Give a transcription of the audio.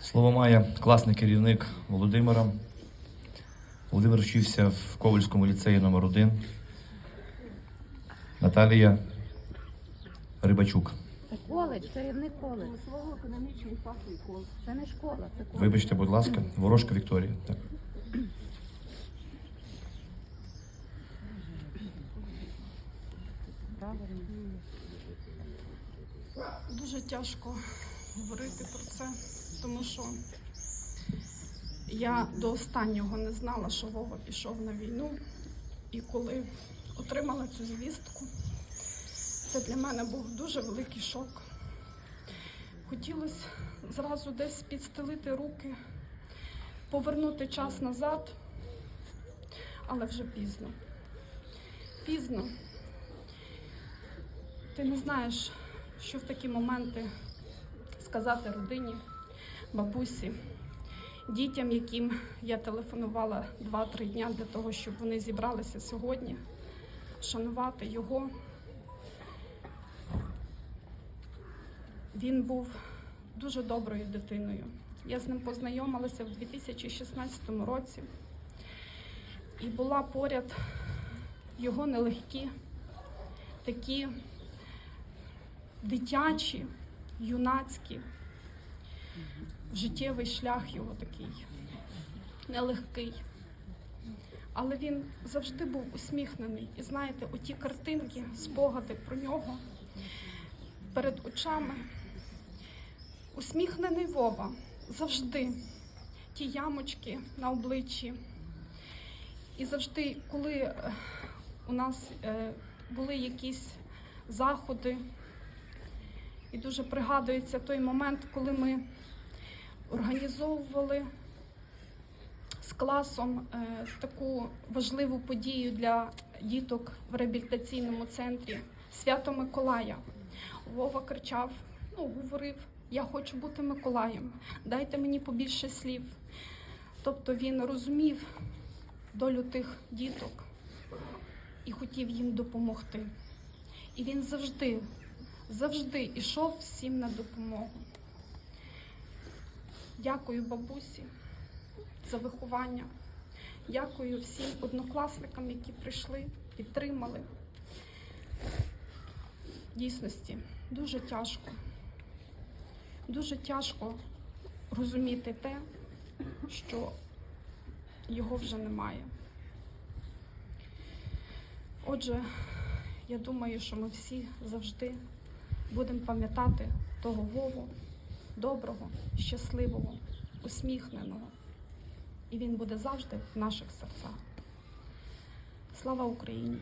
Слово має класний керівник Володимира. Володимир вчився в Ковальському ліцеї номер 1 Наталія Рибачук. Це коледж, керівник коледж. економічний фаховий коледж. Це не школа, це коледж. Вибачте, будь ласка, ворожка Вікторія. Так. Дуже тяжко говорити про це, тому що я до останнього не знала, що Вова пішов на війну. І коли отримала цю звістку, це для мене був дуже великий шок. Хотілося зразу десь підстелити руки, повернути час назад, але вже пізно. Пізно. Ти не знаєш, що в такі моменти сказати родині, бабусі, дітям, яким я телефонувала 2-3 дня для того, щоб вони зібралися сьогодні, шанувати його. Він був дуже доброю дитиною. Я з ним познайомилася в 2016 році і була поряд його нелегкі, такі дитячі, юнацькі. Життєвий шлях його такий нелегкий. Але він завжди був усміхнений. І знаєте, оті картинки, спогади про нього перед очами. Усміхнений Вова завжди ті ямочки на обличчі. І завжди, коли е, у нас е, були якісь заходи, і дуже пригадується той момент, коли ми організовували з класом е, таку важливу подію для діток в реабілітаційному центрі Свято Миколая. Вова кричав, ну, говорив, я хочу бути Миколаєм, дайте мені побільше слів. Тобто він розумів долю тих діток і хотів їм допомогти. І він завжди завжди йшов всім на допомогу. Дякую бабусі за виховання. Дякую всім однокласникам, які прийшли, підтримали. Дійсності дуже тяжко. Дуже тяжко розуміти те, що його вже немає. Отже, я думаю, що ми всі завжди будемо пам'ятати того Вову, доброго, щасливого, усміхненого. І він буде завжди в наших серцях. Слава Україні!